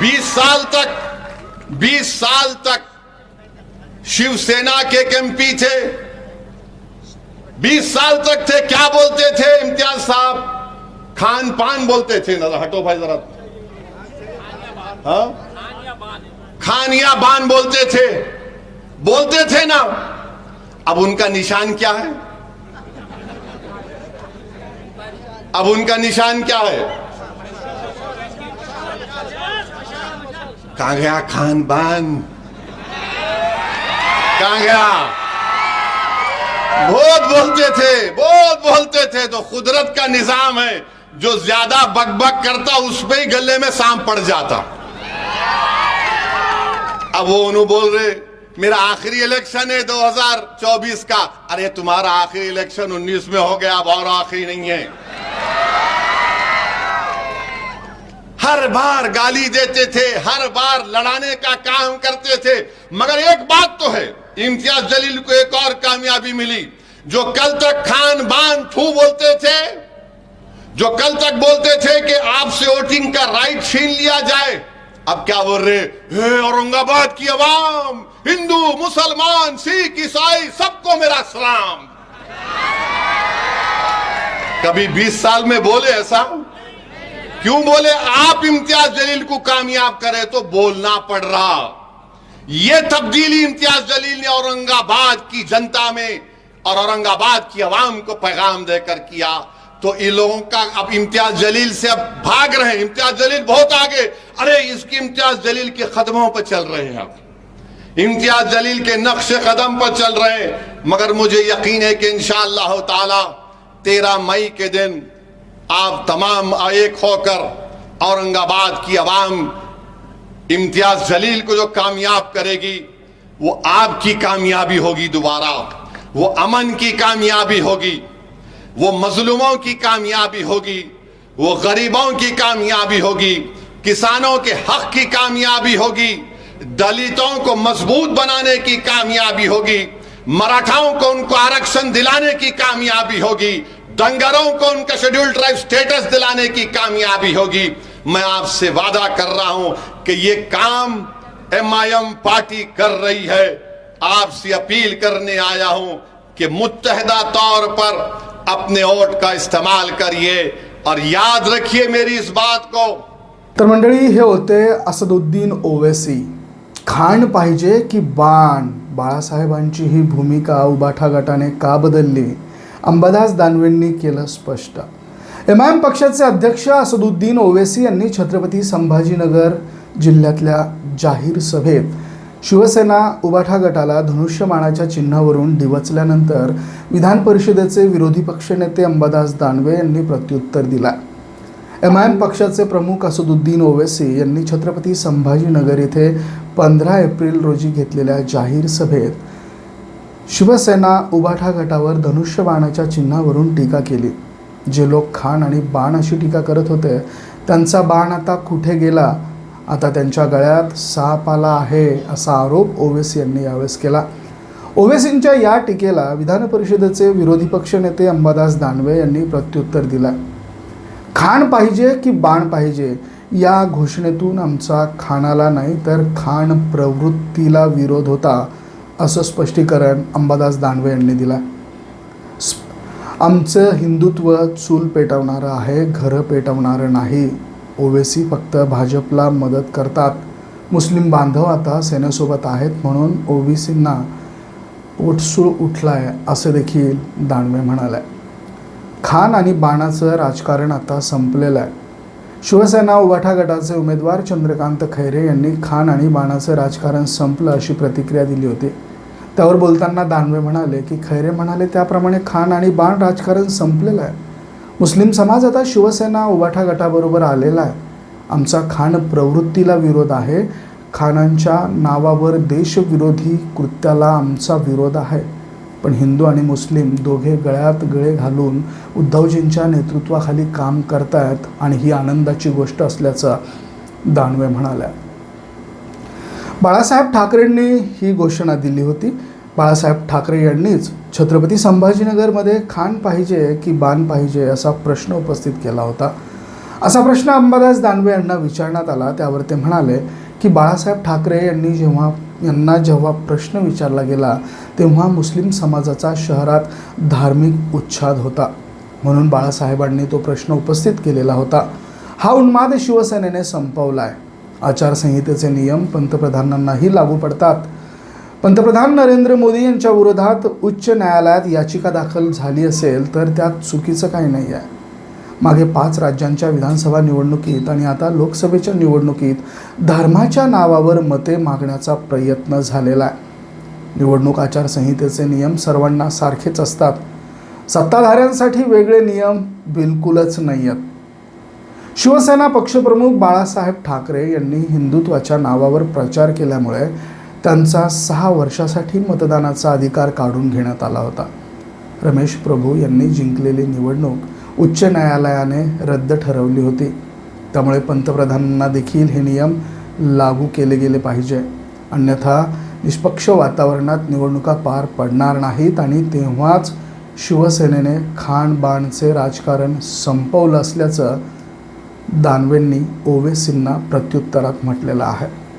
बीस साल तक बीस साल तक शिवसेना के एक एमपी थे। बीस साल तक थे क्या बोलते थे इम्तियाज साहब? खान पान बोलते थे ना हटो भाई जरा। हाँ? खानिया बान बोलते थे। बोलते थे ना अब उनका निशान क्या है? अब उनका निशान क्या है? कहा गया खान बान कहा गया बहुत बोलते थे बहुत बोलते थे तो कुदरत का निजाम है जो ज्यादा बकबक करता उस पे ही गले में सांप पड़ जाता। अब वो उन्होंने बोल रहे मेरा आखिरी इलेक्शन है 2024 का। अरे तुम्हारा आखिरी इलेक्शन 19 में हो गया अब और आखिरी नहीं है हर बार गाली देते थे हर बार लड़ाने का काम करते थे मगर एक बात तो है इम्तियाज जलील को एक और कामयाबी मिली जो कल तक खान बान थू बोलते थे जो कल तक बोलते थे कि आपसे वोटिंग का राइट छीन लिया जाए अब क्या बोल रहे हे औरंगाबाद की आवाम हिंदू मुसलमान सिख ईसाई सबको मेरा सलाम कभी 20 साल में बोले ऐसा क्यों बोले आप इम्तियाज जलील को कामयाब करे तो बोलना पड़ रहा ये तब्दीली इम्तियाज जलील ने औरंगाबाद की जनता में और औरंगाबाद की आवाम को पैगाम देकर किया तो इन लोगों का अब इम्तियाज जलील से अब भाग रहे हैं इम्तियाज जलील बहुत आगे अरे इसकी इम्तियाज जलील के कदमों पर चल रहे हैं अब इम्तियाज जलील के नक्श कदम पर चल रहे हैं मगर मुझे यकीन है कि इंशाअल्लाह ताला तेरह मई के दिन आप तमाम एक होकर औरंगाबाद की आवाम इम्तियाज जलील को जो कामयाब करेगी वो आपकी कामयाबी होगी दोबारा वो अमन की कामयाबी होगी वो मजलूमों की कामयाबी होगी वो गरीबों की कामयाबी होगी किसानों के हक की कामयाबी होगी दलितों को मजबूत बनाने की कामयाबी होगी मराठाओं को उनको आरक्षण दिलाने की कामयाबी होगी दंगरों को उनका शेड्यूल ट्राइब स्टेटस दिलाने की कामयाबी होगी। मैं आपसे वादा कर रहा हूं कि ये काम एमआईएम पार्टी कर रही है। आपसे अपील करने आया हूं कि मुतहदा तौर पर अपने वोट का इस्तेमाल करिए और याद रखिए मेरी इस बात को। तर मंडळी हे होते असदुद्दीन ओवेसी। खाण पाहिजे की बाण। बाळासाहेबांची ही भूमिका उबाठा गटाने का बदलली? अंबादास दानवेंनी केलं स्पष्ट. एम आय एम पक्षाचे अध्यक्ष असदुद्दीन ओवेसी यांनी छत्रपती संभाजीनगर जिल्ह्यातल्या जाहीर सभेत शिवसेना उबाठा गटाला धनुष्यमानाच्या चिन्हावरून डिवचल्यानंतर विधान परिषदेचे विरोधी पक्षनेते अंबादास दानवे यांनी प्रत्युत्तर दिला एम आय एम पक्षाचे प्रमुख असदुद्दीन ओवेसी यांनी छत्रपती संभाजीनगर येथे पंधरा एप्रिल रोजी घेतलेल्या जाहीर सभेत शिवसेना उबाठा गटावर धनुष्यबाणाच्या चिन्हावरून टीका केली. जे लोक खाण आणि बाण अशी टीका करत होते त्यांचा बाण आता कुठे गेला? आता त्यांच्या गळ्यात साप आला आहे असा आरोप ओवेसी यांनी यावेळेस केला. ओवेसींच्या या टीकेला विधान परिषदेचे विरोधी पक्षनेते अंबादास दानवे यांनी प्रत्युत्तर दिलं. खाण पाहिजे की बाण पाहिजे या घोषणेतून आमचा खाणाला नाही तर खाण प्रवृत्तीला विरोध होता असं स्पष्टीकरण अंबादास दानवे यांनी दिलं. आमचं हिंदुत्व चूल पेटवणारं आहे घरं पेटवणारं नाही. ओवेसी फक्त भाजपला मदत करतात. मुस्लिम बांधव आता सेनेसोबत आहेत म्हणून ओबीसींना पोटसूळ उठला आहे असं देखील दानवे म्हणाले. खान आणि बाणाचं राजकारण आता संपलेलं आहे. शिवसेना उभाठा गटाचे उमेदवार चंद्रकांत खैरे यांनी खान आणि बाणाचं राजकारण संपलं अशी प्रतिक्रिया दिली होती. त्यावर बोलताना दानवे म्हणाले की खैरे म्हणाले त्याप्रमाणे खान आणि बाण राजकारण संपलेलं आहे. मुस्लिम समाज आता शिवसेना उभाठा गटाबरोबर आलेला आहे. आमचा खान प्रवृत्तीला विरोध आहे. खानांच्या नावावर देशविरोधी कृत्याला आमचा विरोध आहे. पण हिंदू आणि मुस्लिम दोघे गळ्यात गळे घालून उद्धवजींच्या नेतृत्वाखाली काम करतायत आणि ही आनंदाची गोष्ट असल्याचं दानवे म्हणाल्या. बाळासाहेब ठाकरेंनी ही घोषणा दिली होती. बाळासाहेब ठाकरे यांनीच छत्रपती संभाजीनगरमध्ये खान पाहिजे की बाण पाहिजे असा प्रश्न उपस्थित केला होता. असा प्रश्न अंबादास दानवे यांना विचारण्यात आला. त्यावर ते म्हणाले की बाळासाहेब ठाकरे यांनी जेव्हा यांना जेव्हा प्रश्न विचारला गेला तेव्हा मुस्लिम समाजाचा शहरात धार्मिक उच्छाद होता. म्हणून बाळासाहेबांनी तो प्रश्न उपस्थित केलेला होता. हा उन्माद शिवसेनेने संपवला आहे आचारसंहितेचे नियम पंतप्रधानांनाही लागू पडतात. पंतप्रधान नरेंद्र मोदी यांच्या विरोधात उच्च न्यायालयात याचिका दाखल झाली असेल तर त्यात चुकीचं काही नाही आहे मागे पाच राज्यांच्या विधानसभा निवडणुकीत आणि आता लोकसभेच्या निवडणुकीत धर्माच्या नावावर मते मागण्याचा प्रयत्न झालेला आहे. निवडणूक आचारसंहितेचे नियम सर्वांना सारखेच असतात. सत्ताधाऱ्यांसाठी वेगळे नियम बिलकुलच नाही आहेत शिवसेना पक्षप्रमुख बाळासाहेब ठाकरे यांनी हिंदुत्वाच्या नावावर प्रचार केल्यामुळे त्यांचा सहा वर्षासाठी मतदानाचा अधिकार काढून घेण्यात आला होता. रमेश प्रभू यांनी जिंकलेली निवडणूक उच्च न्यायालयाने रद्द ठरवली होती. त्यामुळे पंतप्रधानांना देखील हे नियम लागू केले गेले पाहिजे. अन्यथा निष्पक्ष वातावरणात निवडणुका पार पडणार नाहीत आणि तेव्हाच शिवसेनेने खाणबाणचे राजकारण संपवलं असल्याचं दानवेंनी ओवेसींना प्रत्युत्तरात म्हटलेलं आहे.